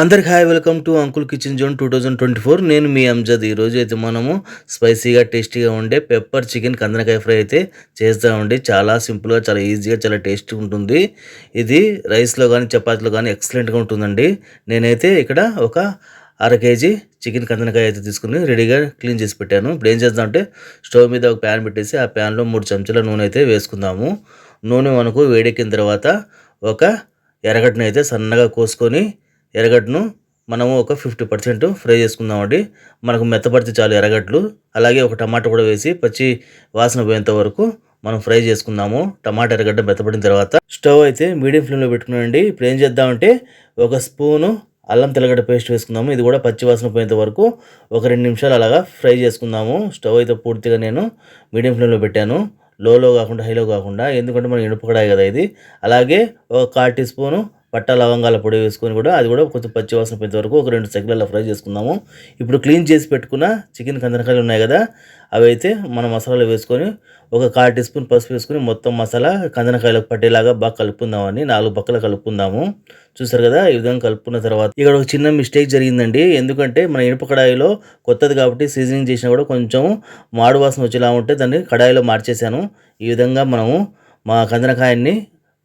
అందరికి hi welcome to uncle kitchen zone two thousand twenty four. నేను మీ అంజద్. ఈరోజు అయితే మనము స్పైసీగా టేస్టీగా ఉండే పెప్పర్ చికెన్ కందనకాయ ఫ్రై అయితే చేస్తామండి. చాలా సింపుల్గా చాలా ఈజీగా చాలా టేస్టీ ఉంటుంది. ఇది రైస్లో కానీ చపాతీలో కానీ ఎక్సలెంట్గా ఉంటుందండి. నేనైతే ఇక్కడ ఒక అర కేజీ చికెన్ కందనకాయ అయితే తీసుకుని రెడీగా క్లీన్ చేసి పెట్టాను. ఇప్పుడు ఏం చేద్దామంటే స్టవ్ మీద ఒక ప్యాన్ పెట్టేసి ఆ ప్యాన్లో మూడు చెంచాల నూనె అయితే వేసుకుందాము. నూనె మనకు వేడెక్కిన తర్వాత ఒక ఎర్రగడ్డను అయితే సన్నగా కోసుకొని ఎర్రగడ్డను మనము ఒక ఫిఫ్టీ పర్సెంట్ ఫ్రై చేసుకుందామండి. మనకు మెత్తపడితే చాలు ఎర్రగడ్డలు. అలాగే ఒక టమాటా కూడా వేసి పచ్చి వాసన పోయేంత వరకు మనం ఫ్రై చేసుకుందాము. టమాటా ఎర్రగడ్డ మెత్తపడిన తర్వాత స్టవ్ అయితే మీడియం ఫ్లేమ్లో పెట్టుకున్నాండి ఇప్పుడు ఏం చేద్దామంటే ఒక స్పూను అల్లం తెల్లగడ్డ పేస్ట్ వేసుకుందాము. ఇది కూడా పచ్చి వాసన పోయేంత వరకు ఒక రెండు నిమిషాలు అలాగా ఫ్రై చేసుకుందాము. స్టవ్ అయితే పూర్తిగా నేను మీడియం ఫ్లేమ్లో పెట్టాను. లోలో కాకుండా హైలో కాకుండా ఎందుకంటే మనం ఇనుప కదా ఇది. అలాగే ఒక కాల్ టీ స్పూను పట్ట లవంగాల పొడి వేసుకొని కూడా అది కూడా కొంచెం పచ్చి వాసన పోయేంత వరకు ఒక రెండు సెకండ్లలో ఫ్రై చేసుకుందాము. ఇప్పుడు క్లీన్ చేసి పెట్టుకున్న చికెన్ కందనకాయలు ఉన్నాయి కదా అవి అయితే మన మసాలాలు వేసుకొని ఒక కాల్ టీ స్పూన్ పసుపు వేసుకొని మొత్తం మసాలా కందనకాయలకు పట్టేలాగా బాగా కలుపుకుందామని నాలుగు పక్కల కలుపుకుందాము. చూసారు కదా ఈ విధంగా కలుపుకున్న తర్వాత ఇక్కడ ఒక చిన్న మిస్టేక్ జరిగిందండి. ఎందుకంటే మన ఇనుప కడాయిలో కొత్తది కాబట్టి సీజనింగ్ చేసినా కూడా కొంచెం మాడు వాసన వచ్చేలా ఉంటే దాన్ని కడాయిలో మార్చేశాను. ఈ విధంగా మనము మా కందనకాయన్ని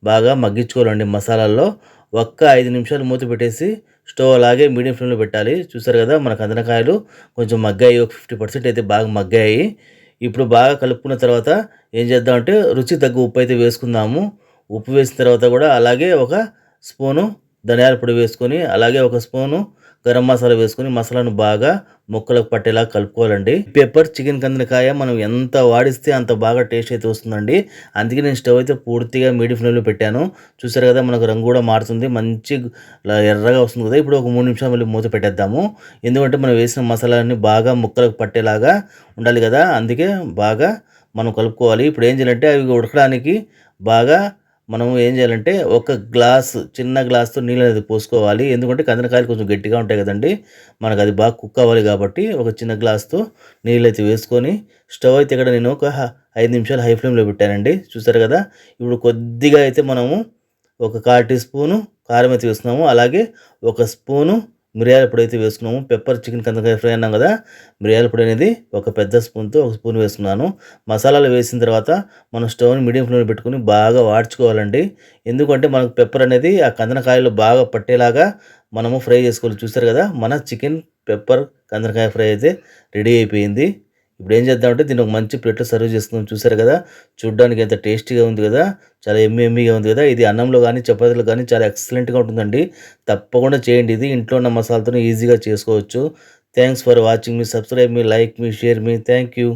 బాగా మగ్గించుకోవాలండి మసాలాల్లో. ఒక్క ఐదు నిమిషాలు మూత పెట్టేసి స్టవ్ అలాగే మీడియం ఫ్లేమ్లో పెట్టాలి. చూసారు కదా మన కందనకాయలు కొంచెం మగ్గాయి. ఒక ఫిఫ్టీ పర్సెంట్ అయితే బాగా మగ్గాయి. ఇప్పుడు బాగా కలుపుకున్న తర్వాత ఏం చేద్దామంటే రుచి తగ్గ ఉప్పు అయితే వేసుకుందాము. ఉప్పు వేసిన తర్వాత కూడా అలాగే ఒక స్పూను ధనియాల పొడి వేసుకొని అలాగే ఒక స్పూను గరం మసాలా వేసుకొని మసాలాను బాగా ముక్కలకు పట్టేలా కలుపుకోవాలండి. పెప్పర్ చికెన్ కందనకాయ మనం ఎంత వాడిస్తే అంత బాగా టేస్ట్ అయితే వస్తుందండి. అందుకే నేను స్టవ్ అయితే పూర్తిగా మీడియం ఫ్లేమ్లో పెట్టాను. చూసారు కదా మనకు రంగు కూడా మారుతుంది. మంచి ఎర్రగా వస్తుంది కదా. ఇప్పుడు ఒక మూడు నిమిషాలు మళ్ళీ మూత పెట్టేద్దాము. ఎందుకంటే మనం వేసిన మసాలాన్ని బాగా ముక్కలకు పట్టేలాగా ఉండాలి కదా. అందుకే బాగా మనం కలుపుకోవాలి. ఇప్పుడు ఏం చేయాలంటే అవి ఉడకడానికి బాగా మనం ఏం చేయాలంటే ఒక గ్లాస్ చిన్న గ్లాస్తో నీళ్ళు అనేది పోసుకోవాలి. ఎందుకంటే కందనకాయలు కొంచెం గట్టిగా ఉంటాయి కదండి. మనకు అది బాగా కుక్ అవ్వాలి కాబట్టి ఒక చిన్న గ్లాస్తో నీళ్ళు అయితే వేసుకొని స్టవ్ అయితే ఇక్కడ నేను ఒక ఐదు నిమిషాలు హై ఫ్లేమ్లో పెట్టానండి. చూసారు కదా? ఇప్పుడు కొద్దిగా అయితే మనము ఒక కాల్ టీ స్పూను కారం అయితే వేస్తున్నాము. అలాగే ఒక స్పూను మిరియాల పొడి అయితే వేసుకున్నాము. పెప్పర్ చికెన్ కందకాయ ఫ్రై అన్నాం కదా మిరియాల పొడి అనేది ఒక పెద్ద స్పూన్తో ఒక స్పూన్ వేసుకున్నాను మసాలాలు వేసిన తర్వాత మనం స్టవ్ని మీడియం ఫ్లేమ్లో పెట్టుకుని బాగా వాడ్చుకోవాలండి. ఎందుకంటే మనకు పెప్పర్ అనేది ఆ కందనకాయలు బాగా పట్టేలాగా మనము ఫ్రై చేసుకోవాలి. చూస్తారు కదా మన చికెన్ పెప్పర్ కందనకాయ ఫ్రై అయితే రెడీ అయిపోయింది. ఇప్పుడు ఏం చేద్దామంటే దీన్ని ఒక మంచి ప్లేట్లో సర్వ్ చేసుకుందాం. చూసారు కదా? చూడడానికి ఎంత టేస్టీగా ఉంది కదా? చాలా ఎమ్మి ఎమ్మిగా ఉంది కదా? ఇది అన్నంలో కానీ చపాతీలో కానీ చాలా ఎక్సలెంట్గా ఉంటుందండి. తప్పకుండా చేయండి ఇది. ఇంట్లో ఉన్న మసాలాతో ఈజీగా చేసుకోవచ్చు. థ్యాంక్స్ ఫర్ వాచింగ్ మీ సబ్స్క్రైబ్ మీ లైక్ మీ షేర్ మీ. Thank you.